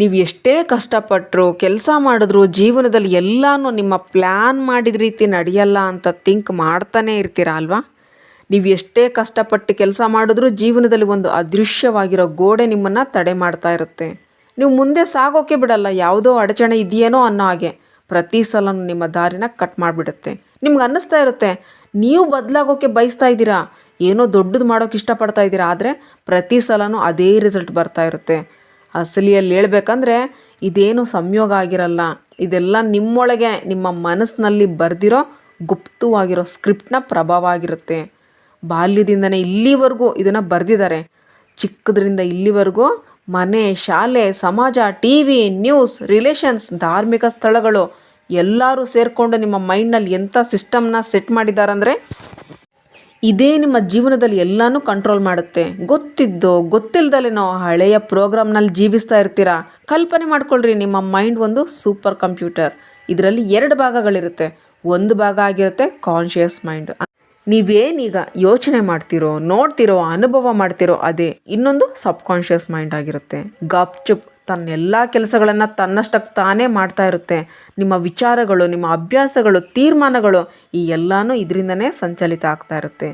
ನೀವು ಎಷ್ಟೇ ಕಷ್ಟಪಟ್ಟರು ಕೆಲಸ ಮಾಡಿದ್ರು, ಜೀವನದಲ್ಲಿ ಎಲ್ಲನೂ ನಿಮ್ಮ ಪ್ಲ್ಯಾನ್ ಮಾಡಿದ ರೀತಿ ನಡೆಯಲ್ಲ ಅಂತ ಥಿಂಕ್ ಮಾಡ್ತಾನೇ ಇರ್ತೀರ ಅಲ್ವಾ? ನೀವು ಎಷ್ಟೇ ಕಷ್ಟಪಟ್ಟು ಕೆಲಸ ಮಾಡಿದ್ರು, ಜೀವನದಲ್ಲಿ ಒಂದು ಅದೃಶ್ಯವಾಗಿರೋ ಗೋಡೆ ನಿಮ್ಮನ್ನು ತಡೆ ಮಾಡ್ತಾ ಇರುತ್ತೆ. ನೀವು ಮುಂದೆ ಸಾಗೋಕೆ ಬಿಡಲ್ಲ, ಯಾವುದೋ ಅಡಚಣೆ ಇದೆಯೇನೋ ಅನ್ನೋ ಹಾಗೆ. ಪ್ರತಿ ಸಲ ನಿಮ್ಮ ದಾರಿನ ಕಟ್ ಮಾಡಿಬಿಡುತ್ತೆ. ನಿಮ್ಗೆ ಅನ್ನಿಸ್ತಾ ಇರುತ್ತೆ, ನೀವು ಬದಲಾಗೋಕೆ ಬಯಸ್ತಾ ಇದ್ದೀರಾ? ಏನೋ ದೊಡ್ಡದು ಮಾಡೋಕೆ ಇಷ್ಟಪಡ್ತಾ ಇದ್ದೀರಾ? ಆದರೆ ಪ್ರತಿ ಸಲನೂ ಅದೇ ರಿಸಲ್ಟ್ ಬರ್ತಾ ಇರುತ್ತೆ. ಅಸಲಿಯಲ್ಲಿ ಹೇಳ್ಬೇಕಂದ್ರೆ ಇದೇನು ಸಂಯೋಗ ಆಗಿರಲ್ಲ. ಇದೆಲ್ಲ ನಿಮ್ಮೊಳಗೆ, ನಿಮ್ಮ ಮನಸ್ಸಿನಲ್ಲಿ ಬರೆದಿರೋ ಗುಪ್ತವಾಗಿರೋ ಸ್ಕ್ರಿಪ್ಟ್ನ ಪ್ರಭಾವ ಆಗಿರುತ್ತೆ. ಬಾಲ್ಯದಿಂದನೇ ಇಲ್ಲಿವರೆಗೂ ಇದನ್ನು ಬರೆದಿದ್ದಾರೆ. ಚಿಕ್ಕದ್ರಿಂದ ಇಲ್ಲಿವರೆಗೂ ಮನೆ, ಶಾಲೆ, ಸಮಾಜ ಟಿ ವಿ ನ್ಯೂಸ್ ರಿಲೇಷನ್ಸ್ ಧಾರ್ಮಿಕ ಸ್ಥಳಗಳು ಎಲ್ಲರೂ ಸೇರಿಕೊಂಡು ನಿಮ್ಮ ಮೈಂಡ್ನಲ್ಲಿ ಎಂಥ ಸಿಸ್ಟಮ್ನ ಸೆಟ್ ಮಾಡಿದ್ದಾರಂದರೆ ಇದೇ ನಿಮ್ಮ ಜೀವನದಲ್ಲಿ ಎಲ್ಲನೂ ಕಂಟ್ರೋಲ್ ಮಾಡುತ್ತೆ. ಗೊತ್ತಿದ್ದೋ ನಾವು ಹಳೆಯ ಪ್ರೋಗ್ರಾಮ್ನಲ್ಲಿ ಜೀವಿಸ್ತಾ ಇರ್ತೀರಾ? ಕಲ್ಪನೆ ಮಾಡ್ಕೊಳ್ರಿ, ನಿಮ್ಮ ಮೈಂಡ್ ಒಂದು ಸೂಪರ್ ಕಂಪ್ಯೂಟರ್ ಇದರಲ್ಲಿ ಎರಡು ಭಾಗಗಳಿರುತ್ತೆ. ಒಂದು ಭಾಗ ಆಗಿರುತ್ತೆ ಕಾನ್ಷಿಯಸ್ ಮೈಂಡ್ ನೀವೇನೀಗ ಯೋಚನೆ ಮಾಡ್ತಿರೋ, ನೋಡ್ತಿರೋ, ಅನುಭವ ಮಾಡ್ತಿರೋ ಅದೇ. ಇನ್ನೊಂದು ಸಬ್ ಕಾನ್ಷಿಯಸ್ ಮೈಂಡ್ ಆಗಿರುತ್ತೆ. ಗಪ್ ಚುಪ್ ತನ್ನೆಲ್ಲ ಕೆಲಸಗಳನ್ನು ತನ್ನಷ್ಟಕ್ಕೆ ತಾನೇ ಮಾಡ್ತಾ ಇರುತ್ತೆ. ನಿಮ್ಮ ವಿಚಾರಗಳು, ನಿಮ್ಮ ಅಭ್ಯಾಸಗಳು, ತೀರ್ಮಾನಗಳು ಈ ಎಲ್ಲನೂ ಇದರಿಂದನೇ ಸಂಚಲಿತ ಆಗ್ತಾ ಇರುತ್ತೆ.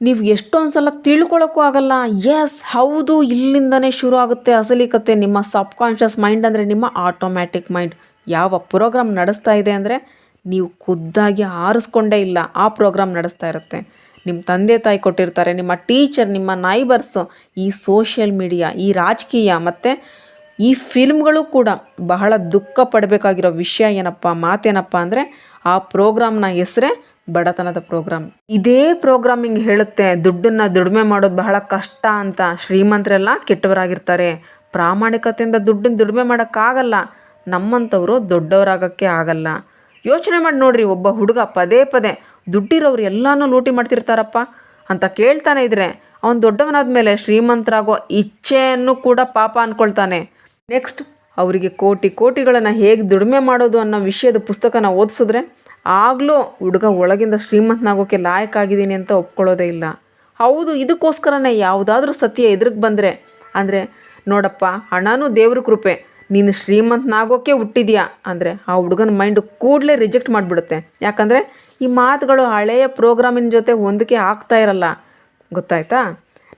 ನೀವು ಎಷ್ಟೊಂದು ಸಲ ತಿಳ್ಕೊಳ್ಳೋಕ್ಕೂ ಆಗಲ್ಲ. ಎಸ್ ಹೌದು, ಇಲ್ಲಿಂದನೇ ಶುರು ಆಗುತ್ತೆ ಅಸಲಿ ಕತೆ ನಿಮ್ಮ ಸಬ್ ಕಾನ್ಷಿಯಸ್ ಮೈಂಡ್ ಅಂದರೆ ನಿಮ್ಮ ಆಟೋಮ್ಯಾಟಿಕ್ ಮೈಂಡ್ ಯಾವ ಪ್ರೋಗ್ರಾಮ್ ನಡೆಸ್ತಾ ಇದೆ ಅಂದರೆ ನೀವು ಖುದ್ದಾಗಿ ಆರಿಸ್ಕೊಂಡೇ ಇಲ್ಲ. ಆ ಪ್ರೋಗ್ರಾಮ್ ನಡೆಸ್ತಾ ಇರುತ್ತೆ. ನಿಮ್ಮ ತಂದೆ ತಾಯಿ ಕೊಟ್ಟಿರ್ತಾರೆ, ನಿಮ್ಮ ಟೀಚರ್ ನಿಮ್ಮ ನೈಬರ್ಸು ಈ ಸೋಷಿಯಲ್ ಮೀಡಿಯಾ ಈ ರಾಜಕೀಯ ಮತ್ತು ಈ ಫಿಲ್ಮ್ಗಳು ಕೂಡ ಬಹಳ ದುಃಖ ಪಡಬೇಕಾಗಿರೋ ವಿಷಯ ಏನಪ್ಪ, ಮಾತೇನಪ್ಪ ಅಂದರೆ ಆ ಪ್ರೋಗ್ರಾಮ್ನ ಹೆಸರೇ ಬಡತನದ ಪ್ರೋಗ್ರಾಮ್. ಇದೇ ಪ್ರೋಗ್ರಾಮಿಂಗ್ ಹೇಳುತ್ತೆ, ದುಡ್ಡನ್ನು ದುಡಿಮೆ ಮಾಡೋದು ಬಹಳ ಕಷ್ಟ ಅಂತ ಶ್ರೀಮಂತರೆಲ್ಲ ಕೆಟ್ಟವರಾಗಿರ್ತಾರೆ. ಪ್ರಾಮಾಣಿಕತೆಯಿಂದ ದುಡ್ಡನ್ನು ದುಡಿಮೆ ಮಾಡೋಕ್ಕಾಗಲ್ಲ, ನಮ್ಮಂಥವರು ದೊಡ್ಡವರಾಗೋಕ್ಕೆ ಆಗಲ್ಲ. ಯೋಚನೆ ಮಾಡಿ ನೋಡಿರಿ, ಒಬ್ಬ ಹುಡುಗ ಪದೇ ಪದೇ ದುಡ್ಡಿರೋರು ಎಲ್ಲನೂ ಲೂಟಿ ಮಾಡ್ತಿರ್ತಾರಪ್ಪ ಅಂತ ಕೇಳ್ತಾನೆ ಇದ್ರೆ, ಅವನು ದೊಡ್ಡವನಾದ ಮೇಲೆ ಶ್ರೀಮಂತರಾಗೋ ಇಚ್ಛೆಯನ್ನು ಕೂಡ ಪಾಪ ಅಂದ್ಕೊಳ್ತಾನೆ ನೆಕ್ಸ್ಟ್ ಅವರಿಗೆ ಕೋಟಿ ಕೋಟಿಗಳನ್ನು ಹೇಗೆ ದುಡಿಮೆ ಮಾಡೋದು ಅನ್ನೋ ವಿಷಯದ ಪುಸ್ತಕನ ಓದಿಸಿದ್ರೆ ಆಗಲೂ ಹುಡುಗ ಒಳಗಿಂದ ಶ್ರೀಮಂತನಾಗೋಕ್ಕೆ ಲಾಯಕ್ಕಾಗಿದ್ದೀನಿ ಅಂತ ಒಪ್ಕೊಳ್ಳೋದೇ ಇಲ್ಲ. ಹೌದು, ಇದಕ್ಕೋಸ್ಕರನೇ ಯಾವುದಾದ್ರೂ ಸತ್ಯ ಎದುರಿಗೆ ಬಂದರೆ, ಅಂದರೆ ನೋಡಪ್ಪ, ಹಣನೂ ದೇವ್ರ ಕೃಪೆ, ನೀನು ಶ್ರೀಮಂತನಾಗೋಕ್ಕೆ ಹುಟ್ಟಿದ್ಯಾ? ಅಂದರೆ ಆ ಹುಡುಗನ ಮೈಂಡು ಕೂಡಲೇ ರಿಜೆಕ್ಟ್ ಮಾಡಿಬಿಡುತ್ತೆ. ಯಾಕಂದರೆ ಈ ಮಾತುಗಳು ಹಳೆಯ ಪ್ರೋಗ್ರಾಮಿನ ಜೊತೆ ಹೊಂದಿಕೆ ಆಗ್ತಾ ಇರಲ್ಲ. ಗೊತ್ತಾಯ್ತಾ?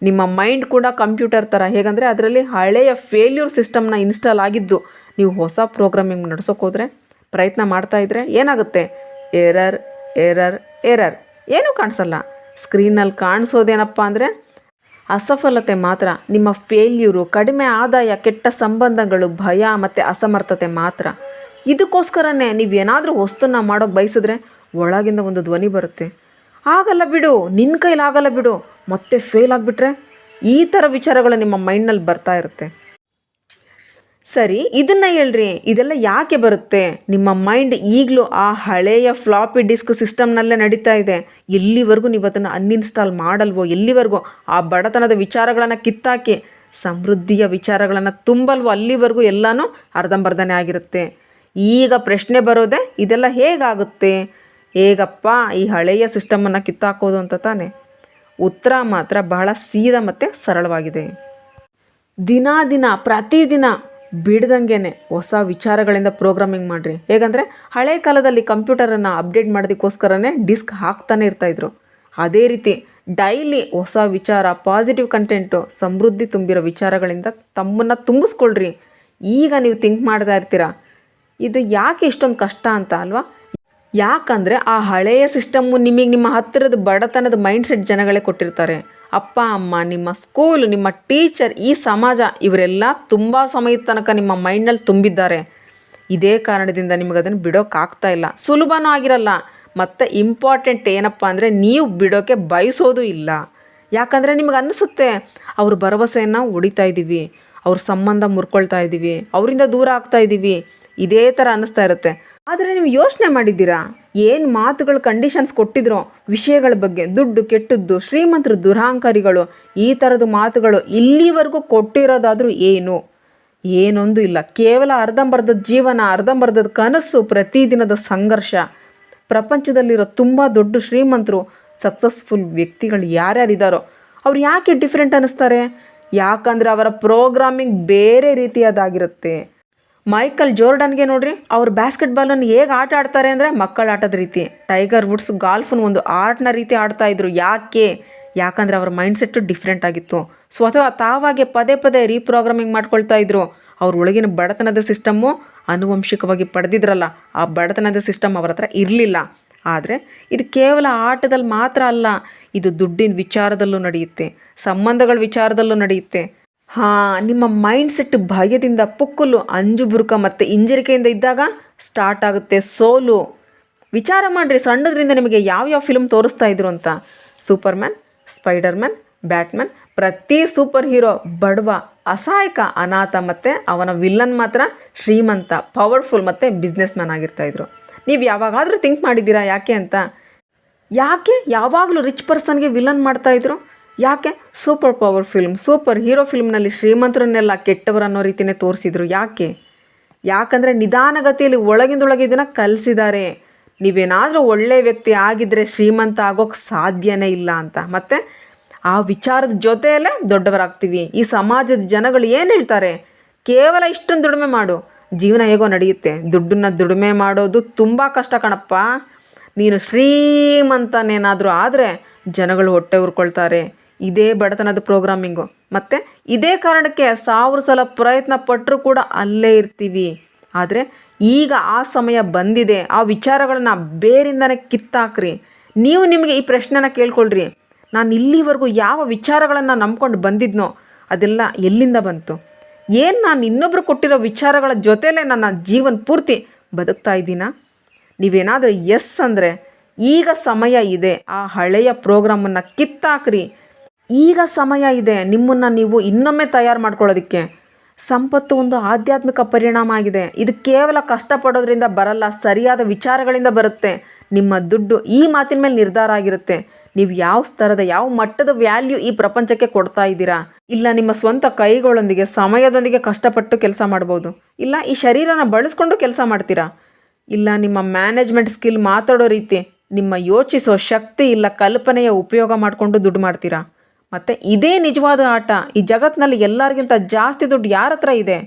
ನಿಮ್ಮ ಮೈಂಡ್ ಕೂಡ ಕಂಪ್ಯೂಟರ್ ಥರ ಹೇಗಂದರೆ ಅದರಲ್ಲಿ ಹಳೆಯ ಫೇಲ್ಯೂರ್ ಸಿಸ್ಟಮ್ನ ಇನ್ಸ್ಟಾಲ್ ಆಗಿದ್ದು ನೀವು ಹೊಸ ಪ್ರೋಗ್ರಾಮಿಂಗ್ ನಡ್ಸೋಕೆ ಹೋದರೆ ಪ್ರಯತ್ನ ಮಾಡ್ತಾ ಇದ್ದರೆ ಏನಾಗುತ್ತೆ? ಎರರ್ ಎರರ್ ಎರರ್ ಏನೂ ಕಾಣಿಸಲ್ಲ. ಸ್ಕ್ರೀನಲ್ಲಿ ಕಾಣಿಸೋದೇನಪ್ಪ ಅಂದರೆ ಅಸಫಲತೆ ಮಾತ್ರ. ನಿಮ್ಮ ಫೇಲ್ಯೂರು ಕಡಿಮೆ ಆದಾಯ, ಕೆಟ್ಟ ಸಂಬಂಧಗಳು, ಭಯ ಮತ್ತು ಅಸಮರ್ಥತೆ ಮಾತ್ರ. ಇದಕ್ಕೋಸ್ಕರನೇ ನೀವು ಏನಾದರೂ ವಸ್ತುನ ಮಾಡೋಕ್ಕೆ ಬಯಸಿದ್ರೆ ಒಳಗಿಂದ ಒಂದು ಧ್ವನಿ ಬರುತ್ತೆ. ಆಗಲ್ಲ ಬಿಡು. ನಿನ್ನ ಕೈಲಾಗಲ್ಲ ಬಿಡು. ಮತ್ತೆ ಫೇಲ್ ಆಗಿಬಿಟ್ರೆ ಈ ಥರ ವಿಚಾರಗಳು ನಿಮ್ಮ ಮೈಂಡ್ನಲ್ಲಿ ಬರ್ತಾ ಇರುತ್ತೆ. ಸರಿ, ಇದನ್ನ ಹೇಳ್ರಿ, ಇದೆಲ್ಲ ಯಾಕೆ ಬರುತ್ತೆ? ನಿಮ್ಮ ಮೈಂಡ್ ಈಗಲೂ ಆ ಹಳೆಯ ಫ್ಲಾಪಿ ಡಿಸ್ಕ್ ಸಿಸ್ಟಮ್ನಲ್ಲೇ ನಡೀತಾ ಇದೆ. ಎಲ್ಲಿವರೆಗೂ ನೀವು ಅದನ್ನು ಅನ್ಇನ್ಸ್ಟಾಲ್ ಮಾಡಲ್ವೋ, ಎಲ್ಲಿವರೆಗೂ ಆ ಬಡತನದ ವಿಚಾರಗಳನ್ನು ಕಿತ್ತಾಕಿ, ಸಮೃದ್ಧಿಯ ವಿಚಾರಗಳನ್ನು ತುಂಬಲ್ವೋ, ಅಲ್ಲಿವರೆಗೂ ಎಲ್ಲನೂ ಅರ್ಧಂಬರ್ಧನೆ ಆಗಿರುತ್ತೆ. ಈಗ ಪ್ರಶ್ನೆ ಬರೋದೇ, ಇದೆಲ್ಲ ಹೇಗಾಗುತ್ತೆ? ಹೇಗಪ್ಪ, ಈ ಹಳೆಯ ಸಿಸ್ಟಮನ್ನು ಕಿತ್ತಾಕೋದು ಅಂತ ತಾನೆ? ಉತ್ತರ ಮಾತ್ರ ಬಹಳ ಸೀದಾ ಮತ್ತು ಸರಳವಾಗಿದೆ. ದಿನ ದಿನ ಪ್ರತಿದಿನ ಬಿಡ್ದಂಗೆ ಹೊಸ ವಿಚಾರಗಳಿಂದ ಪ್ರೋಗ್ರಾಮಿಂಗ್ ಮಾಡಿರಿ. ಹೇಗಂದರೆ, ಹಳೆ ಕಾಲದಲ್ಲಿ ಕಂಪ್ಯೂಟರನ್ನು ಅಪ್ಡೇಟ್ ಮಾಡೋದಕ್ಕೋಸ್ಕರನೇ ಡಿಸ್ಕ್ ಹಾಕ್ತಾನೆ ಇರ್ತಾಯಿದ್ರು ಅದೇ ರೀತಿ ಡೈಲಿ ಹೊಸ ವಿಚಾರ ಪಾಸಿಟಿವ್ ಕಂಟೆಂಟು ಸಮೃದ್ಧಿ ತುಂಬಿರೋ ವಿಚಾರಗಳಿಂದ ತಮ್ಮನ್ನು ತುಂಬಿಸ್ಕೊಳ್ರಿ. ಈಗ ನೀವು ಥಿಂಕ್ ಮಾಡ್ತಾ ಇರ್ತೀರ? ಇದು ಯಾಕೆ ಇಷ್ಟೊಂದು ಕಷ್ಟ ಅಂತ ಅಲ್ವಾ? ಯಾಕಂದರೆ ಆ ಹಳೆಯ ಸಿಸ್ಟಮ್ಮು ನಿಮಗೆ ನಿಮ್ಮ ಹತ್ತಿರದ ಬಡತನದ ಮೈಂಡ್ಸೆಟ್ ಜನಗಳೇ ಕೊಟ್ಟಿರ್ತಾರೆ. ಅಪ್ಪ, ಅಮ್ಮ, ನಿಮ್ಮ ಸ್ಕೂಲ್ ನಿಮ್ಮ ಟೀಚರ್ ಈ ಸಮಾಜ ಇವರೆಲ್ಲ ತುಂಬ ಸಮಯದ ತನಕ ನಿಮ್ಮ ಮೈಂಡ್ನಲ್ಲಿ ತುಂಬಿದ್ದಾರೆ. ಇದೇ ಕಾರಣದಿಂದ ನಿಮಗೆ ಅದನ್ನು ಬಿಡೋಕ್ಕಾಗ್ತಾ ಇಲ್ಲ. ಸುಲಭನೂ ಆಗಿರಲ್ಲ. ಮತ್ತು ಇಂಪಾರ್ಟೆಂಟ್ ಏನಪ್ಪ ಅಂದರೆ ನೀವು ಬಿಡೋಕ್ಕೆ ಬಯಸೋದು ಇಲ್ಲ. ಯಾಕಂದರೆ ನಿಮಗೆ ಅನ್ನಿಸುತ್ತೆ ಅವ್ರ ಭರವಸೆಯನ್ನು ಹೊಡಿತಾ ಇದ್ದೀವಿ ಅವ್ರ ಸಂಬಂಧ ಮುರ್ಕೊಳ್ತಾ ಇದ್ದೀವಿ ಅವರಿಂದ ದೂರ ಆಗ್ತಾ ಇದ್ದೀವಿ ಇದೇ ಥರ ಅನ್ನಿಸ್ತಾ ಇರುತ್ತೆ. ಆದರೆ ನೀವು ಯೋಚನೆ ಮಾಡಿದ್ದೀರಾ? ಏನು ಮಾತುಗಳು ಕಂಡೀಷನ್ಸ್ ಕೊಟ್ಟಿದ್ರೋ? ವಿಷಯಗಳ ಬಗ್ಗೆ, ದುಡ್ಡು ಕೆಟ್ಟದ್ದು, ಶ್ರೀಮಂತರು ದುರಹಂಕಾರಿಗಳು ಈ ಥರದ ಮಾತುಗಳು ಇಲ್ಲಿವರೆಗೂ ಕೊಟ್ಟಿರೋದಾದರೂ ಏನು? ಏನೊಂದು ಇಲ್ಲ. ಕೇವಲ ಅರ್ಧಂಬರ್ಧದ ಜೀವನ ಅರ್ಧಂಬರ್ಧದ ಕನಸು, ಪ್ರತಿದಿನದ ಸಂಘರ್ಷ. ಪ್ರಪಂಚದಲ್ಲಿರೋ ತುಂಬ ದೊಡ್ಡ ಶ್ರೀಮಂತರು ಸಕ್ಸಸ್ಫುಲ್ ವ್ಯಕ್ತಿಗಳು ಯಾರ್ಯಾರಿದ್ದಾರೋ ಅವ್ರು ಯಾಕೆ ಡಿಫ್ರೆಂಟ್ ಅನ್ನಿಸ್ತಾರೆ? ಯಾಕಂದರೆ ಅವರ ಪ್ರೋಗ್ರಾಮಿಂಗ್ ಬೇರೆ ರೀತಿಯದಾಗಿರುತ್ತೆ. ಮೈಕಲ್ ಜೋರ್ಡನ್ಗೆ ನೋಡ್ರಿ, ಅವ್ರು ಬ್ಯಾಸ್ಕೆಟ್ಬಾಲನ್ನು ಹೇಗೆ ಆಟ ಆಡ್ತಾರೆ ಅಂದರೆ ಮಕ್ಕಳ ಆಟದ ರೀತಿ. ಟೈಗರ್ ವುಡ್ಸ್ ಗಾಲ್ಫನ್ನು ಒಂದು ಆರ್ಟ್ನ ರೀತಿ ಆಡ್ತಾ ಇದ್ರು. ಯಾಕೆ? ಯಾಕಂದರೆ ಅವ್ರ ಮೈಂಡ್ಸೆಟ್ಟು ಡಿಫ್ರೆಂಟ್ ಆಗಿತ್ತು. ಸ್ವತಃ ತಾವಾಗೆ ಪದೇ ಪದೇ ರೀಪ್ರೋಗ್ರಾಮಿಂಗ್ ಮಾಡ್ಕೊಳ್ತಾ ಇದ್ರು. ಅವ್ರ ಒಳಗಿನ ಬಡತನದ ಸಿಸ್ಟಮ್ಮು ಆನುವಂಶಿಕವಾಗಿ ಪಡೆದಿದ್ರಲ್ಲ, ಆ ಬಡತನದ ಸಿಸ್ಟಮ್ ಅವ್ರ ಹತ್ರ ಇರಲಿಲ್ಲ. ಆದರೆ ಇದು ಕೇವಲ ಆಟದಲ್ಲಿ ಮಾತ್ರ ಅಲ್ಲ, ಇದು ದುಡ್ಡಿನ ವಿಚಾರದಲ್ಲೂ ನಡೆಯುತ್ತೆ, ಸಂಬಂಧಗಳ ವಿಚಾರದಲ್ಲೂ ನಡೆಯುತ್ತೆ. ಹಾಂ, ನಿಮ್ಮ ಮೈಂಡ್ ಸೆಟ್ ಭಯದಿಂದ ಪುಕ್ಕಲು, ಅಂಜು ಬುರುಕ ಮತ್ತು ಹಿಂಜರಿಕೆಯಿಂದ ಇದ್ದಾಗ ಸ್ಟಾರ್ಟ್ ಆಗುತ್ತೆ ಸೋಲು. ವಿಚಾರ ಮಾಡಿರಿ, ಸಣ್ಣದ್ರಿಂದ ನಿಮಗೆ ಯಾವ್ಯಾವ ಫಿಲ್ಮ್ ತೋರಿಸ್ತಾ ಇದ್ರು ಅಂತ. ಸೂಪರ್ಮ್ಯಾನ್ ಸ್ಪೈಡರ್ಮ್ಯಾನ್ ಬ್ಯಾಟ್ಮ್ಯಾನ್ ಪ್ರತಿ ಸೂಪರ್ ಹೀರೋ ಬಡವ, ಅಸಹಾಯಕ, ಅನಾಥ ಮತ್ತು ಅವನ ವಿಲ್ಲನ್ ಮಾತ್ರ ಶ್ರೀಮಂತ ಪವರ್ಫುಲ್ ಮತ್ತು ಬಿಸ್ನೆಸ್ ಮ್ಯಾನ್ ಆಗಿರ್ತಾಯಿದ್ರು ನೀವು ಯಾವಾಗಾದರೂ ಥಿಂಕ್ ಮಾಡಿದ್ದೀರಾ ಯಾಕೆ ಅಂತ? ಯಾಕೆ ಯಾವಾಗಲೂ ರಿಚ್ ಪರ್ಸನ್ಗೆ ವಿಲನ್ ಮಾಡ್ತಾಯಿದ್ರು ಯಾಕೆ super power film, super hero ಫಿಲ್ಮ್ನಲ್ಲಿ ಶ್ರೀಮಂತರನ್ನೆಲ್ಲ ಕೆಟ್ಟವರು ಅನ್ನೋ ರೀತಿಯೇ ತೋರಿಸಿದ್ರು. ಯಾಕೆ? ಯಾಕಂದರೆ ನಿಧಾನಗತಿಯಲ್ಲಿ ಒಳಗಿಂದೊಳಗೆ ಇದನ್ನು ಕಲಿಸಿದ್ದಾರೆ. ನೀವೇನಾದರೂ ಒಳ್ಳೆಯ ವ್ಯಕ್ತಿ ಆಗಿದ್ದರೆ ಶ್ರೀಮಂತ ಆಗೋಕ್ಕೆ ಸಾಧ್ಯನೇ ಇಲ್ಲ ಅಂತ. ಮತ್ತು ಆ ವಿಚಾರದ ಜೊತೆಯಲ್ಲೇ ದೊಡ್ಡವರಾಗ್ತೀವಿ. ಈ ಸಮಾಜದ ಜನಗಳು ಏನು ಹೇಳ್ತಾರೆ? ಕೇವಲ ಇಷ್ಟೊಂದು ದುಡಿಮೆ ಮಾಡು. ಜೀವನ ಹೇಗೋ ನಡೆಯುತ್ತೆ. ದುಡ್ಡನ್ನು ದುಡಿಮೆ ಮಾಡೋದು ತುಂಬ ಕಷ್ಟ ಕಣಪ್ಪ. ನೀನು ಶ್ರೀಮಂತನೇನಾದರೂ ಆದರೆ ಜನಗಳು ಹೊಟ್ಟೆ ಉರ್ಕೊಳ್ತಾರೆ. ಇದೇ ಬಡತನದ ಪ್ರೋಗ್ರಾಮಿಂಗು ಮತ್ತು ಇದೇ ಕಾರಣಕ್ಕೆ ಸಾವಿರ ಸಲ ಪ್ರಯತ್ನ ಪಟ್ಟರೂ ಕೂಡ ಅಲ್ಲೇ ಇರ್ತೀವಿ. ಆದರೆ ಈಗ ಆ ಸಮಯ ಬಂದಿದೆ. ಆ ವಿಚಾರಗಳನ್ನ ಬೇರಿಂದನೇ ಕಿತ್ತಾಕ್ರಿ. ನೀವು ನಿಮಗೆ ಈ ಪ್ರಶ್ನೆನ ಕೇಳ್ಕೊಳ್ರಿ. ನಾನು ಇಲ್ಲಿವರೆಗೂ ಯಾವ ವಿಚಾರಗಳನ್ನು ನಂಬ್ಕೊಂಡು ಬಂದಿದ್ನೋ ಅದೆಲ್ಲ ಎಲ್ಲಿಂದ ಬಂತು? ಏನು ನಾನು ಇನ್ನೊಬ್ರು ಕೊಟ್ಟಿರೋ ವಿಚಾರಗಳ ಜೊತೆಲೇ ನನ್ನ ಜೀವನ ಪೂರ್ತಿ ಬದುಕ್ತಾ ಇದ್ದೀನಾ? ನೀವೇನಾದರೂ ಎಸ್ ಅಂದರೆ ಈಗ ಸಮಯ ಇದೆ. ಆ ಹಳೆಯ ಪ್ರೋಗ್ರಾಮನ್ನು ಕಿತ್ತಾಕ್ರಿ. ಈಗ ಸಮಯ ಇದೆ, ನಿಮ್ಮನ್ನು ನೀವು ಇನ್ನೊಮ್ಮೆ ತಯಾರು ಮಾಡ್ಕೊಳ್ಳೋದಕ್ಕೆ. ಸಂಪತ್ತು ಒಂದು ಆಧ್ಯಾತ್ಮಿಕ ಪರಿಣಾಮ ಆಗಿದೆ. ಇದು ಕೇವಲ ಕಷ್ಟಪಡೋದ್ರಿಂದ ಬರಲ್ಲ, ಸರಿಯಾದ ವಿಚಾರಗಳಿಂದ ಬರುತ್ತೆ. ನಿಮ್ಮ ದುಡ್ಡು ಈ ಮಾತಿನ ಮೇಲೆ ನಿರ್ಧಾರ ಆಗಿರುತ್ತೆ. ನೀವು ಯಾವ ಸ್ತರದ, ಯಾವ ಮಟ್ಟದ ವ್ಯಾಲ್ಯೂ ಈ ಪ್ರಪಂಚಕ್ಕೆ ಕೊಡ್ತಾ ಇದ್ದೀರಾ? ಇಲ್ಲ, ನಿಮ್ಮ ಸ್ವಂತ ಕೈಗಳೊಂದಿಗೆ, ಸಮಯದೊಂದಿಗೆ ಕಷ್ಟಪಟ್ಟು ಕೆಲಸ ಮಾಡ್ಬೋದು. ಇಲ್ಲ, ಈ ಶರೀರನ ಬಳಸ್ಕೊಂಡು ಕೆಲಸ ಮಾಡ್ತೀರಾ? ಇಲ್ಲ, ನಿಮ್ಮ ಮ್ಯಾನೇಜ್ಮೆಂಟ್ ಸ್ಕಿಲ್ ಮಾತಾಡೋ ರೀತಿ, ನಿಮ್ಮ ಯೋಚಿಸೋ ಶಕ್ತಿ ಇಲ್ಲ, ಕಲ್ಪನೆಯ ಉಪಯೋಗ ಮಾಡಿಕೊಂಡು ದುಡ್ಡು ಮಾಡ್ತೀರಾ? ಮತ್ತು ಇದೇ ನಿಜವಾದ ಆಟ. ಈ ಜಗತ್ತಿನಲ್ಲಿ ಎಲ್ಲರಿಗಿಂತ ಜಾಸ್ತಿ ದುಡ್ಡು ಯಾರ ಹತ್ರ ಇದೆ?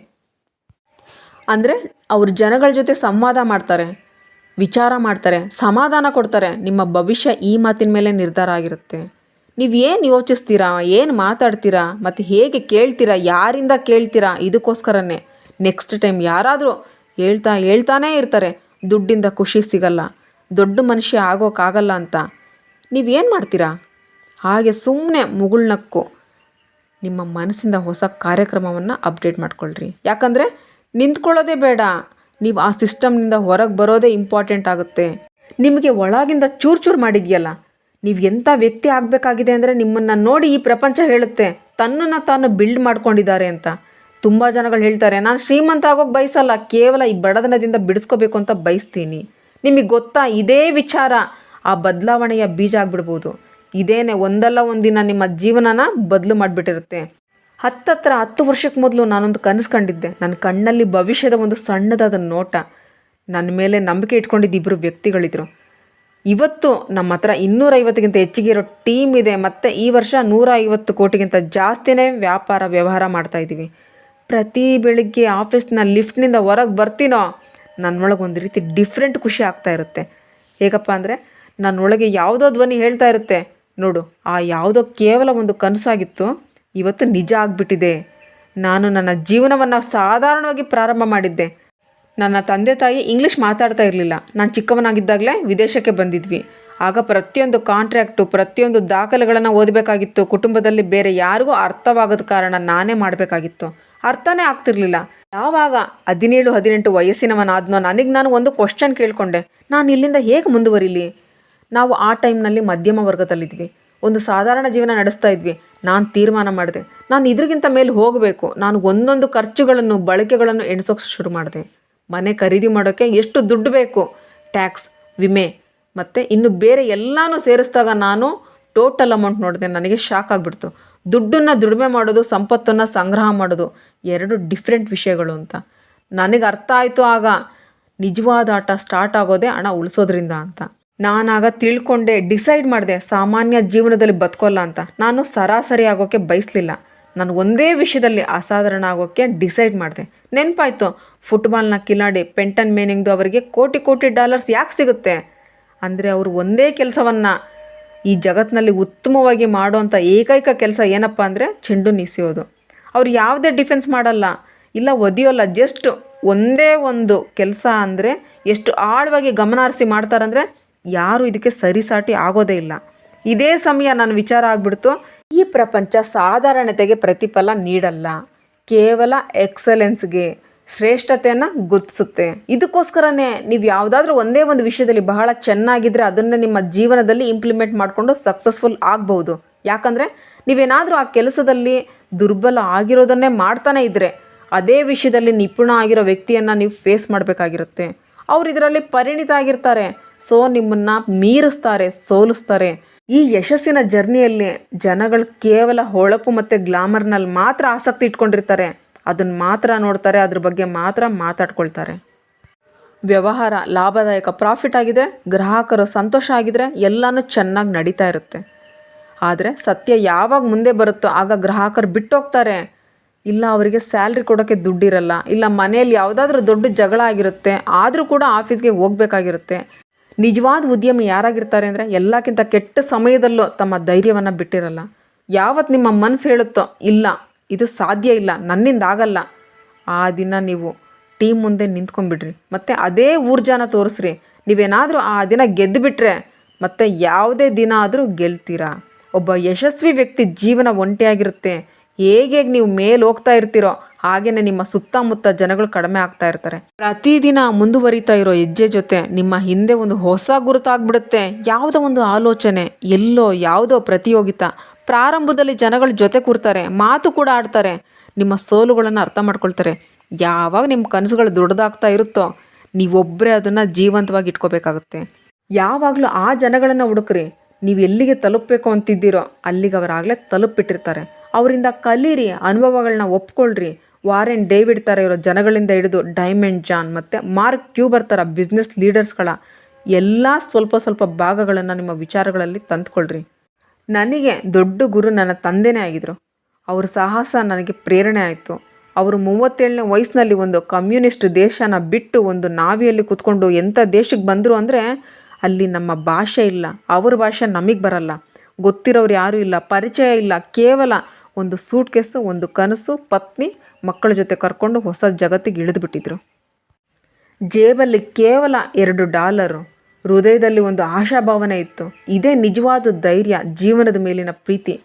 ಅಂದರೆ ಅವ್ರ ಜನಗಳ ಜೊತೆ ಸಂವಾದ ಮಾಡ್ತಾರೆ, ವಿಚಾರ ಮಾಡ್ತಾರೆ, ಸಮಾಧಾನ ಕೊಡ್ತಾರೆ. ನಿಮ್ಮ ಭವಿಷ್ಯ ಈ ಮಾತಿನ ಮೇಲೆ ನಿರ್ಧಾರ ಆಗಿರುತ್ತೆ. ನೀವು ಏನು ಯೋಚಿಸ್ತೀರಾ? ಏನು ಮಾತಾಡ್ತೀರಾ? ಮತ್ತು ಹೇಗೆ ಕೇಳ್ತೀರಾ? ಯಾರಿಂದ ಕೇಳ್ತೀರಾ? ಇದಕ್ಕೋಸ್ಕರನೇ ನೆಕ್ಸ್ಟ್ ಟೈಮ್ ಯಾರಾದರೂ ಹೇಳ್ತಾ, ಹೇಳ್ತಾನೇ ಇರ್ತಾರೆ. ದುಡ್ಡಿಂದ ಖುಷಿ ಸಿಗಲ್ಲ. ದೊಡ್ಡ ಮನುಷ್ಯ ಆಗೋಕ್ಕಾಗಲ್ಲ ಅಂತ. ನೀವೇನು ಮಾಡ್ತೀರಾ? ಹಾಗೆ ಸುಮ್ಮನೆ ಮುಗುಳ್ನಕ್ಕು ನಿಮ್ಮ ಮನಸ್ಸಿಂದ ಹೊಸ ಕಾರ್ಯಕ್ರಮವನ್ನು ಅಪ್ಡೇಟ್ ಮಾಡ್ಕೊಳ್ರಿ. ಯಾಕಂದರೆ ನಿಂತ್ಕೊಳ್ಳೋದೇ ಬೇಡ. ನೀವು ಆ ಸಿಸ್ಟಮ್ನಿಂದ ಹೊರಗೆ ಬರೋದೇ ಇಂಪಾರ್ಟೆಂಟ್ ಆಗುತ್ತೆ. ನಿಮಗೆ ಒಳಗಿಂದ ಚೂರು ಚೂರು ಮಾಡಿದೆಯಲ್ಲ, ನೀವು ಎಂಥ ವ್ಯಕ್ತಿ ಆಗಬೇಕಾಗಿದೆ ಅಂದರೆ ನಿಮ್ಮನ್ನು ನೋಡಿ ಈ ಪ್ರಪಂಚ ಹೇಳುತ್ತೆ. ತನ್ನನ್ನು ತಾನು ಬಿಲ್ಡ್ ಮಾಡ್ಕೊಂಡಿದ್ದಾರೆ ಅಂತ. ತುಂಬ ಜನಗಳು ಹೇಳ್ತಾರೆ, ನಾನು ಶ್ರೀಮಂತ ಆಗೋಕ್ಕೆ ಬಯಸಲ್ಲ, ಕೇವಲ ಈ ಬಡತನದಿಂದ ಬಿಡಿಸ್ಕೋಬೇಕು ಅಂತ ಬಯಸ್ತೀನಿ. ನಿಮಗೆ ಗೊತ್ತಾ ಇದೇ ವಿಚಾರ? ಆ ಬದಲಾವಣೆಯ ಬೀಜ ಆಗಿಬಿಡ್ಬೋದು. ಇದೇನೆ ಒಂದಲ್ಲ ಒಂದಿನ ನಿಮ್ಮ ಜೀವನನ ಬದಲು ಮಾಡಿಬಿಟ್ಟಿರುತ್ತೆ. ಹತ್ತತ್ರ ಹತ್ತು ವರ್ಷಕ್ಕೆ ಮೊದಲು ನಾನೊಂದು ಕನಸು ಕಂಡಿದ್ದೆ ನನ್ನ ಕಣ್ಣಲ್ಲಿ ಭವಿಷ್ಯದ ಒಂದು ಸಣ್ಣದಾದ ನೋಟ. ನನ್ನ ಮೇಲೆ ನಂಬಿಕೆ ಇಟ್ಕೊಂಡಿದ್ದ ಇಬ್ಬರು ವ್ಯಕ್ತಿಗಳಿದ್ರು. ಇವತ್ತು ನಮ್ಮ ಹತ್ರ ಇನ್ನೂರೈವತ್ತಕ್ಕಿಂತ ಹೆಚ್ಚಿಗೆ ಇರೋ ಟೀಮ್ ಇದೆ. ಮತ್ತು ಈ ವರ್ಷ ನೂರ ಐವತ್ತು ಕೋಟಿಗಿಂತ ಜಾಸ್ತಿನೇ ವ್ಯಾಪಾರ ವ್ಯವಹಾರ ಮಾಡ್ತಾಯಿದ್ದೀವಿ ಪ್ರತಿ ಬೆಳಗ್ಗೆ ಆಫೀಸ್ನ ಲಿಫ್ಟ್ನಿಂದ ಹೊರಗೆ ಬರ್ತೀನೋ? ನನ್ನೊಳಗೆ ಒಂದು ರೀತಿ ಡಿಫ್ರೆಂಟ್ ಖುಷಿ ಆಗ್ತಾ ಇರುತ್ತೆ. ಹೇಗಪ್ಪ ಅಂದರೆ, ನನ್ನೊಳಗೆ ಯಾವುದೋ ಧ್ವನಿ ಹೇಳ್ತಾ ಇರುತ್ತೆ. ನೋಡು, ಆ ಯಾವುದೋ ಕೇವಲ ಒಂದು ಕನಸಾಗಿತ್ತು. ಇವತ್ತು ನಿಜ ಆಗಿಬಿಟ್ಟಿದೆ. ನಾನು ನನ್ನ ಜೀವನವನ್ನು ಸಾಧಾರಣವಾಗಿ ಪ್ರಾರಂಭ ಮಾಡಿದ್ದೆ. ನನ್ನ ತಂದೆ ತಾಯಿ ಇಂಗ್ಲೀಷ್ ಮಾತಾಡ್ತಾ ಇರಲಿಲ್ಲ. ನಾನು ಚಿಕ್ಕವನಾಗಿದ್ದಾಗಲೇ ವಿದೇಶಕ್ಕೆ ಬಂದಿದ್ವಿ. ಆಗ ಪ್ರತಿಯೊಂದು ಕಾಂಟ್ರ್ಯಾಕ್ಟು ಪ್ರತಿಯೊಂದು ದಾಖಲೆಗಳನ್ನು ಓದಬೇಕಾಗಿತ್ತು. ಕುಟುಂಬದಲ್ಲಿ ಬೇರೆ ಯಾರಿಗೂ ಅರ್ಥವಾಗದ ಕಾರಣ ನಾನೇ ಮಾಡಬೇಕಾಗಿತ್ತು. ಅರ್ಥನೇ ಆಗ್ತಿರ್ಲಿಲ್ಲ. ಯಾವಾಗ ಹದಿನೇಳು, ಹದಿನೆಂಟು ವಯಸ್ಸಿನವನಾದ್ನೋ ನನಗೆ ನಾನು ಒಂದು ಕ್ವಶನ್ ಕೇಳಿಕೊಂಡೆ. ನಾನು ಇಲ್ಲಿಂದ ಹೇಗೆ ಮುಂದುವರಿಲಿ? ನಾವು ಆ ಟೈಮ್ನಲ್ಲಿ ಮಧ್ಯಮ ವರ್ಗದಲ್ಲಿದ್ವಿ. ಒಂದು ಸಾಧಾರಣ ಜೀವನ ನಡೆಸ್ತಾ ಇದ್ವಿ. ನಾನು ತೀರ್ಮಾನ ಮಾಡಿದೆ. ನಾನು ಇದ್ರಿಗಿಂತ ಮೇಲೆ ಹೋಗಬೇಕು. ನಾನು ಒಂದೊಂದು ಖರ್ಚುಗಳನ್ನು, ಬಳಕೆಗಳನ್ನು ಎಣಿಸೋಕೆ ಶುರು ಮಾಡಿದೆ. ಮನೆ ಖರೀದಿ ಮಾಡೋಕ್ಕೆ ಎಷ್ಟು ದುಡ್ಡು ಬೇಕು? ಟ್ಯಾಕ್ಸ್, ವಿಮೆ. ಮತ್ತು ಇನ್ನು ಬೇರೆ ಎಲ್ಲನೂ ಸೇರಿಸಿದಾಗ ನಾನು ಟೋಟಲ್ ಅಮೌಂಟ್ ನೋಡಿದೆ. ನನಗೆ ಶಾಕ್ ಆಗಿಬಿಡ್ತು. ದುಡ್ಡನ್ನು ದುಡಿಮೆ ಮಾಡೋದು, ಸಂಪತ್ತನ್ನು ಸಂಗ್ರಹ ಮಾಡೋದು ಎರಡು ಡಿಫ್ರೆಂಟ್ ವಿಷಯಗಳು ಅಂತ. ನನಗೆ ಅರ್ಥ ಆಯಿತು ಆಗ ನಿಜವಾದ ಆಟ ಸ್ಟಾರ್ಟ್ ಆಗೋದೇ ಹಣ ಉಳಿಸೋದ್ರಿಂದ ಅಂತ. ನಾನಾಗ ತಿಳ್ಕೊಂಡೆ ಡಿಸೈಡ್ ಮಾಡಿದೆ, ಸಾಮಾನ್ಯ ಜೀವನದಲ್ಲಿ ಬದುಕೋಲ್ಲ ಅಂತ. ನಾನು ಸರಾಸರಿ ಆಗೋಕ್ಕೆ ಬಯಸಲಿಲ್ಲ. ನಾನು ಒಂದೇ ವಿಷಯದಲ್ಲಿ ಅಸಾಧಾರಣ ಆಗೋಕ್ಕೆ ಡಿಸೈಡ್ ಮಾಡಿದೆ. ನೆನಪಾಯ್ತು ಫುಟ್ಬಾಲ್ನ ಕಿಲಾಡಿ ಪೆಂಟನ್ ಮೇನಿಂಗ್ದು ಅವರಿಗೆ ಕೋಟಿ ಕೋಟಿ ಡಾಲರ್ಸ್ ಯಾಕೆ ಸಿಗುತ್ತೆ? ಅಂದರೆ ಅವರು ಒಂದೇ ಕೆಲಸವನ್ನು ಈ ಜಗತ್ತಿನಲ್ಲಿ ಉತ್ತಮವಾಗಿ ಮಾಡುವಂಥ ಏಕೈಕ ಕೆಲಸ ಏನಪ್ಪ ಅಂದರೆ ಚೆಂಡು ನಿಸಿಯೋದು ಅವ್ರು ಯಾವುದೇ ಡಿಫೆನ್ಸ್ ಮಾಡಲ್ಲ, ಇಲ್ಲ ಒದಿಯೋಲ್ಲ ಜಸ್ಟ್ ಒಂದೇ ಒಂದು ಕೆಲಸ ಅಂದರೆ ಎಷ್ಟು ಆಳವಾಗಿ ಗಮನ ಹರಿಸಿ ಮಾಡ್ತಾರಂದರೆ ಯಾರು ಇದಕ್ಕೆ ಸರಿಸಾಟಿ ಆಗೋದೇ ಇಲ್ಲ. ಇದೇ ಸಮಯ ನನ್ನ ವಿಚಾರ ಆಗ್ಬಿಡ್ತು. ಈ ಪ್ರಪಂಚ ಸಾಧಾರಣತೆಗೆ ಪ್ರತಿಫಲ ನೀಡಲ್ಲ. ಕೇವಲ ಎಕ್ಸಲೆನ್ಸ್ಗೆ ಶ್ರೇಷ್ಠತೆಯನ್ನು ಗುರುತಿಸುತ್ತೆ. ಇದಕ್ಕೋಸ್ಕರನೇ ನೀವು ಯಾವುದಾದ್ರೂ ಒಂದೇ ಒಂದು ವಿಷಯದಲ್ಲಿ ಬಹಳ ಚೆನ್ನಾಗಿದ್ದರೆ ಅದನ್ನು ನಿಮ್ಮ ಜೀವನದಲ್ಲಿ ಇಂಪ್ಲಿಮೆಂಟ್ ಮಾಡಿಕೊಂಡು ಸಕ್ಸಸ್ಫುಲ್ ಆಗ್ಬೋದು ಯಾಕಂದರೆ ನೀವೇನಾದರೂ ಆ ಕೆಲಸದಲ್ಲಿ ದುರ್ಬಲ ಆಗಿರೋದನ್ನೇ ಮಾಡ್ತಾನೆ ಇದ್ದರೆ ಅದೇ ವಿಷಯದಲ್ಲಿ ನಿಪುಣ ಆಗಿರೋ ವ್ಯಕ್ತಿಯನ್ನು ನೀವು ಫೇಸ್ ಮಾಡಬೇಕಾಗಿರುತ್ತೆ. ಅವ್ರು ಇದರಲ್ಲಿ ಪರಿಣಿತ ಆಗಿರ್ತಾರೆ. ಸೊ ನಿಮ್ಮನ್ನು ಮೀರಿಸ್ತಾರೆ, ಸೋಲಿಸ್ತಾರೆ. ಈ ಯಶಸ್ಸಿನ ಜರ್ನಿಯಲ್ಲಿ ಜನಗಳು ಕೇವಲ ಹೊಳಪು ಮತ್ತು ಗ್ಲಾಮರ್ನಲ್ಲಿ ಮಾತ್ರ ಆಸಕ್ತಿ ಇಟ್ಕೊಂಡಿರ್ತಾರೆ. ಅದನ್ನು ಮಾತ್ರ ನೋಡ್ತಾರೆ, ಅದ್ರ ಬಗ್ಗೆ ಮಾತ್ರ ಮಾತಾಡ್ಕೊಳ್ತಾರೆ. ವ್ಯವಹಾರ ಲಾಭದಾಯಕ ಪ್ರಾಫಿಟ್ ಆಗಿದೆ, ಗ್ರಾಹಕರು ಸಂತೋಷ ಆಗಿದ್ರೆ ಎಲ್ಲನೂ ಚೆನ್ನಾಗಿ ನಡೀತಾ ಇರುತ್ತೆ. ಆದರೆ ಸತ್ಯ ಯಾವಾಗ ಮುಂದೆ ಬರುತ್ತೋ ಆಗ ಗ್ರಾಹಕರು ಬಿಟ್ಟೋಗ್ತಾರೆ. ಇಲ್ಲ ಅವರಿಗೆ ಸ್ಯಾಲ್ರಿ ಕೊಡೋಕ್ಕೆ ದುಡ್ಡಿರಲ್ಲ, ಇಲ್ಲ ಮನೆಯಲ್ಲಿ ಯಾವುದಾದ್ರೂ ದೊಡ್ಡ ಜಗಳ ಆಗಿರುತ್ತೆ, ಆದರೂ ಕೂಡ ಆಫೀಸ್ಗೆ ಹೋಗ್ಬೇಕಾಗಿರುತ್ತೆ. ನಿಜವಾದ ಉದ್ಯಮಿ ಯಾರಾಗಿರ್ತಾರೆ ಅಂದರೆ ಎಲ್ಲಕ್ಕಿಂತ ಕೆಟ್ಟ ಸಮಯದಲ್ಲೂ ತಮ್ಮ ಧೈರ್ಯವನ್ನು ಬಿಟ್ಟಿರಲ್ಲ. ಯಾವತ್ತು ನಿಮ್ಮ ಮನಸ್ಸು ಹೇಳುತ್ತೋ, ಇಲ್ಲ, ಇದು ಸಾಧ್ಯ ಇಲ್ಲ, ನನ್ನಿಂದ ಆಗಲ್ಲ. ಆ ದಿನ ನೀವು ಟೀಮ್ ಮುಂದೆ ನಿಂತ್ಕೊಂಡ್ಬಿಡ್ರಿ. ಮತ್ತು ಅದೇ ಊರ್ಜಾನ ತೋರಿಸ್ರಿ. ನೀವೇನಾದರೂ ಆ ದಿನ ಗೆದ್ದು ಮತ್ತು ಮತ್ತೆ ಯಾವುದೇ ದಿನ ಆದರೂ ಗೆಲ್ತೀರಾ? ಒಬ್ಬ ಯಶಸ್ವಿ ವ್ಯಕ್ತಿ ಜೀವನ ಒಂಟಿಯಾಗಿರುತ್ತೆ. ಹೇಗೆ ನೀವು ಮೇಲೆ ಹೋಗ್ತಾ ಇರ್ತೀರೋ ಹಾಗೆಯೇ ನಿಮ್ಮ ಸುತ್ತಮುತ್ತ ಜನಗಳು ಕಡಿಮೆ ಆಗ್ತಾ ಇರ್ತಾರೆ. ಪ್ರತಿದಿನ ಮುಂದುವರಿತಾ ಇರೋ ಹೆಜ್ಜೆ ಜೊತೆ ನಿಮ್ಮ ಹಿಂದೆ ಒಂದು ಹೊಸ ಗುರುತಾಗ್ಬಿಡುತ್ತೆ. ಯಾವುದೋ ಒಂದು ಆಲೋಚನೆ, ಎಲ್ಲೋ ಯಾವುದೋ ಪ್ರತಿಯೋಗಿತ. ಪ್ರಾರಂಭದಲ್ಲಿ ಜನಗಳ ಜೊತೆ ಕೂರ್ತಾರೆ, ಮಾತು ಕೂಡ ಆಡ್ತಾರೆ. ನಿಮ್ಮ ಸೋಲುಗಳನ್ನು ಅರ್ಥ ಮಾಡ್ಕೊಳ್ತಾರೆ. ಯಾವಾಗ ನಿಮ್ಮ ಕನಸುಗಳು ದೊಡ್ಡದಾಗ್ತಾ ಇರುತ್ತೋ ನೀವೊಬ್ಬರೇ ಅದನ್ನು ಜೀವಂತವಾಗಿ ಇಟ್ಕೋಬೇಕಾಗುತ್ತೆ. ಯಾವಾಗಲೂ ಆ ಜನಗಳನ್ನು ಹುಡುಕ್ರಿ. ನೀವು ಎಲ್ಲಿಗೆ ತಲುಪಬೇಕು ಅಂತಿದ್ದೀರೋ, ಅಲ್ಲಿಗೆ ಅವರಾಗಲೇ ತಲುಪಿಟ್ಟಿರ್ತಾರೆ ಅವರಿಂದ ಕಲೀರಿ ಅನುಭವಗಳನ್ನ ಒಪ್ಕೊಳ್ರಿ. ವಾರೆನ್ ಡೇವಿಡ್ ಥರ ಇರೋ ಜನಗಳಿಂದ ಹಿಡಿದು ಡೈಮಂಡ್ ಜಾನ್ ಮತ್ತು ಮಾರ್ಕ್ ಕ್ಯೂಬರ್ ಥರ ಬಿಸ್ನೆಸ್ ಲೀಡರ್ಸ್ಗಳ ಎಲ್ಲ ಸ್ವಲ್ಪ ಸ್ವಲ್ಪ ಭಾಗಗಳನ್ನು ನಿಮ್ಮ ವಿಚಾರಗಳಲ್ಲಿ ತಂದುಕೊಳ್ರಿ. ನನಗೆ ದೊಡ್ಡ ಗುರು ನನ್ನ ತಂದೆನೇ ಆಗಿದ್ರು. ಅವ್ರ ಸಾಹಸ ನನಗೆ ಪ್ರೇರಣೆ ಆಯಿತು. ಅವರು ಮೂವತ್ತೇಳನೇ ವಯಸ್ಸಿನಲ್ಲಿ ಒಂದು ಕಮ್ಯುನಿಸ್ಟ್ ದೇಶನ ಬಿಟ್ಟು ಒಂದು ನಾವಿಯಲ್ಲಿ ಕೂತ್ಕೊಂಡು ಎಂಥ ದೇಶಕ್ಕೆ ಬಂದರು ಅಂದರೆ ಅಲ್ಲಿ ನಮ್ಮ ಭಾಷೆ ಇಲ್ಲ. ಅವ್ರ ಭಾಷೆ ನಮಗೆ ಬರಲ್ಲ. ಗೊತ್ತಿರೋರು ಯಾರೂ ಇಲ್ಲ. ಪರಿಚಯ ಇಲ್ಲ. ಕೇವಲ ಒಂದು ಸೂಟ್ ಕೇಸು ಒಂದು ಕನಸು, ಪತ್ನಿ, ಮಕ್ಕಳ ಜೊತೆ ಕರ್ಕೊಂಡು ಹೊಸ ಜಗತ್ತಿಗೆ ಇಳಿದುಬಿಟ್ಟಿದ್ರು. ಜೇಬಲ್ಲಿ ಕೇವಲ ಎರಡು ಡಾಲರು. ಹೃದಯದಲ್ಲಿ ಒಂದು ಆಶಾಭಾವನೆ ಇತ್ತು. ಇದೇ ನಿಜವಾದ ಧೈರ್ಯ, ಜೀವನದ ಮೇಲಿನ ಪ್ರೀತಿ.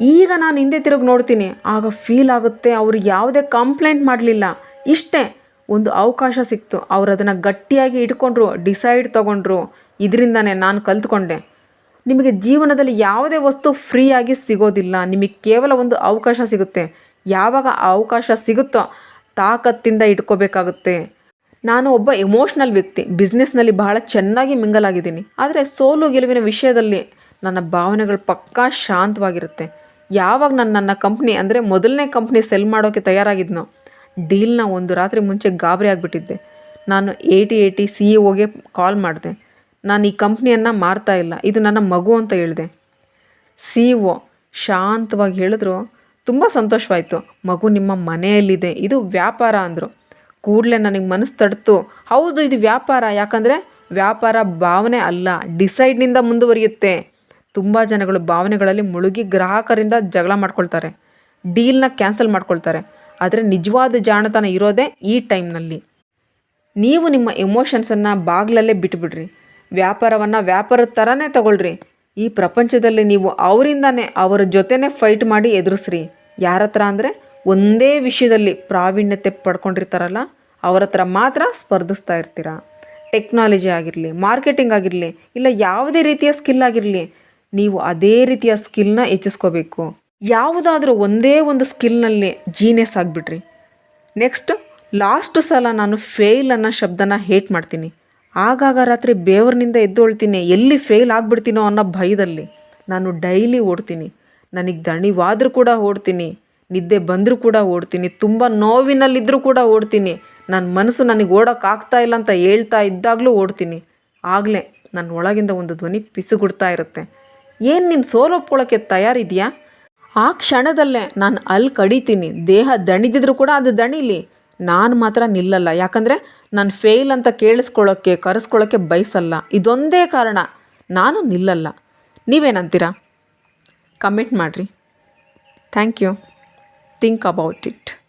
ಈಗ ನಾನು ಹಿಂದೆ ತಿರುಗಿ ನೋಡ್ತೀನಿ. ಆಗ ಫೀಲ್ ಆಗುತ್ತೆ, ಅವರು ಯಾವುದೇ ಕಂಪ್ಲೇಂಟ್ ಮಾಡಲಿಲ್ಲ. ಇಷ್ಟೇ, ಒಂದು ಅವಕಾಶ ಸಿಕ್ತು. ಅವರು ಅದನ್ನು ಗಟ್ಟಿಯಾಗಿ ಇಟ್ಕೊಂಡ್ರು ಡಿಸೈಡ್ ತಗೊಂಡ್ರು. ಇದರಿಂದನೇ ನಾನು ಕಲ್ತ್ಕೊಂಡೆ. ನಿಮಗೆ ಜೀವನದಲ್ಲಿ ಯಾವುದೇ ವಸ್ತು ಫ್ರೀಯಾಗಿ ಸಿಗೋದಿಲ್ಲ. ನಿಮಗೆ ಕೇವಲ ಒಂದು ಅವಕಾಶ ಸಿಗುತ್ತೆ. ಯಾವಾಗ ಆ ಅವಕಾಶ ಸಿಗುತ್ತೋ ತಾಕತ್ತಿಂದ ಇಟ್ಕೋಬೇಕಾಗುತ್ತೆ. ನಾನು ಒಬ್ಬ ಎಮೋಷ್ನಲ್ ವ್ಯಕ್ತಿ. ಬಿಸ್ನೆಸ್ನಲ್ಲಿ ಬಹಳ ಚೆನ್ನಾಗಿ ಮಿಂಗಲಾಗಿದ್ದೀನಿ ಆದರೆ ಸೋಲು ಗೆಲುವಿನ ವಿಷಯದಲ್ಲಿ ನನ್ನ ಭಾವನೆಗಳು ಪಕ್ಕಾ ಶಾಂತವಾಗಿರುತ್ತೆ. ಯಾವಾಗ ನಾನು ನನ್ನ ಕಂಪ್ನಿ ಅಂದರೆ ಮೊದಲನೇ ಕಂಪ್ನಿ ಸೆಲ್ ಮಾಡೋಕ್ಕೆ ತಯಾರಾಗಿದ್ನೋ ಡೀಲ್ನ ಒಂದು ರಾತ್ರಿ ಮುಂಚೆ ಗಾಬರಿ ಆಗಿಬಿಟ್ಟಿದ್ದೆ. ನಾನು ಏಯ್ಟಿ ಏಯ್ಟಿ ಸಿ ಇ ಓಗೆ ಕಾಲ್ ಮಾಡಿದೆ. ನಾನು ಈ ಕಂಪ್ನಿಯನ್ನು ಮಾರ್ತಾ ಇಲ್ಲ. ಇದು ನನ್ನ ಮಗು ಅಂತ ಹೇಳಿದೆ. ಸಿ ಒ ಶಾಂತವಾಗಿ ಹೇಳಿದ್ರು, ತುಂಬ ಸಂತೋಷವಾಯಿತು. ಮಗು ನಿಮ್ಮ ಮನೆಯಲ್ಲಿದೆ, ಇದು ವ್ಯಾಪಾರ ಅಂದರು. ಕೂಡಲೇ ನನಗೆ ಮನಸ್ಸು ತಡ್ತು, ಹೌದು ಇದು ವ್ಯಾಪಾರ, ಯಾಕಂದರೆ ವ್ಯಾಪಾರ ಭಾವನೆ ಅಲ್ಲ ಡಿಸೈಡ್ನಿಂದ ಮುಂದುವರಿಯುತ್ತೆ. ತುಂಬ ಜನಗಳು ಭಾವನೆಗಳಲ್ಲಿ ಮುಳುಗಿ ಗ್ರಾಹಕರಿಂದ ಜಗಳ ಮಾಡ್ಕೊಳ್ತಾರೆ ಡೀಲ್ನ ಕ್ಯಾನ್ಸಲ್ ಮಾಡ್ಕೊಳ್ತಾರೆ. ಆದರೆ ನಿಜವಾದ ಜಾಣತನ ಇರೋದೇ ಈ ಟೈಮ್ನಲ್ಲಿ. ನೀವು ನಿಮ್ಮ ಎಮೋಷನ್ಸನ್ನು ಬಾಗಿಲಲ್ಲೇ ಬಿಟ್ಬಿಡ್ರಿ. ವ್ಯಾಪಾರವನ್ನು ವ್ಯಾಪಾರದ ಥರನೇ ತಗೊಳ್ರಿ. ಈ ಪ್ರಪಂಚದಲ್ಲಿ ನೀವು ಅವರಿಂದನೇ ಅವರ ಜೊತೆನೇ ಫೈಟ್ ಮಾಡಿ ಎದುರಿಸ್ರಿ. ಯಾರ ಹತ್ರ ಅಂದರೆ ಒಂದೇ ವಿಷಯದಲ್ಲಿ ಪ್ರಾವೀಣ್ಯತೆ ಪಡ್ಕೊಂಡಿರ್ತಾರಲ್ಲ ಅವರ ಹತ್ರ ಮಾತ್ರ ಸ್ಪರ್ಧಿಸ್ತಾ ಇರ್ತೀರ? ಟೆಕ್ನಾಲಜಿ ಆಗಿರಲಿ ಮಾರ್ಕೆಟಿಂಗ್ ಆಗಿರಲಿ, ಇಲ್ಲ ಯಾವುದೇ ರೀತಿಯ ಸ್ಕಿಲ್ ಆಗಿರಲಿ, ನೀವು ಅದೇ ರೀತಿಯ ಸ್ಕಿಲ್ನ ಹೆಚ್ಚಿಸ್ಕೋಬೇಕು. ಯಾವುದಾದ್ರೂ ಒಂದೇ ಒಂದು ಸ್ಕಿಲ್ನಲ್ಲಿ ಜೀನಿಯಸ್ ಆಗಿಬಿಡ್ರಿ ನೆಕ್ಸ್ಟ್ ಲಾಸ್ಟ್ ಸಲ ನಾನು ಫೇಲ್ ಅನ್ನೋ ಶಬ್ದನ ಹೇಟ್ ಮಾಡ್ತೀನಿ. ಆಗಾಗ ರಾತ್ರಿ ಬೇವರಿನಿಂದ ಎದ್ದೊಳ್ತೀನಿ, ಎಲ್ಲಿ ಫೇಲ್ ಆಗಿಬಿಡ್ತೀನೋ ಅನ್ನೋ ಭಯದಲ್ಲಿ ನಾನು ಡೈಲಿ ಓಡ್ತೀನಿ. ನನಗೆ ದಣಿವಾದರೂ ಕೂಡ ಓಡ್ತೀನಿ, ನಿದ್ದೆ ಬಂದರೂ ಕೂಡ ಓಡ್ತೀನಿ, ತುಂಬ ನೋವಿನಲ್ಲಿದ್ದರೂ ಕೂಡ ಓಡ್ತೀನಿ. ನನ್ನ ಮನಸ್ಸು ನನಗೆ ಓಡೋಕ್ಕಾಗ್ತಾ ಇಲ್ಲ ಅಂತ ಹೇಳ್ತಾ ಇದ್ದಾಗಲೂ ಓಡ್ತೀನಿ. ಆಗಲೇ ನನ್ನ ಒಳಗಿಂದ ಒಂದು ಧ್ವನಿ ಪಿಸುಗುಡ್ತಾ ಇರುತ್ತೆ. ಏನು ನೀನು ಸೋಲೊಪ್ಕೊಳ್ಳೋಕ್ಕೆ ತಯಾರಿದೆಯಾ ಆ ಕ್ಷಣದಲ್ಲೇ ನಾನು ಅಲ್ಲಿ ಕಡಿತೀನಿ, ದೇಹ ದಣಿದಿದ್ರು ಕೂಡ ಅದು ದಣಿಲಿ. ನಾನು ಮಾತ್ರ ನಿಲ್ಲಲ್ಲ. ಯಾಕಂದರೆ ನಾನು ಫೇಲ್ ಅಂತ ಕೇಳಿಸ್ಕೊಳ್ಳೋಕ್ಕೆ ಕರೆಸ್ಕೊಳ್ಳೋಕ್ಕೆ ಬಯಸಲ್ಲ. ಇದೊಂದೇ ಕಾರಣ, ನಾನು ನಿಲ್ಲಲ್ಲ. ನೀವೇನಂತೀರಾ? ಕಮೆಂಟ್ ಮಾಡಿರಿ. Thank you think about it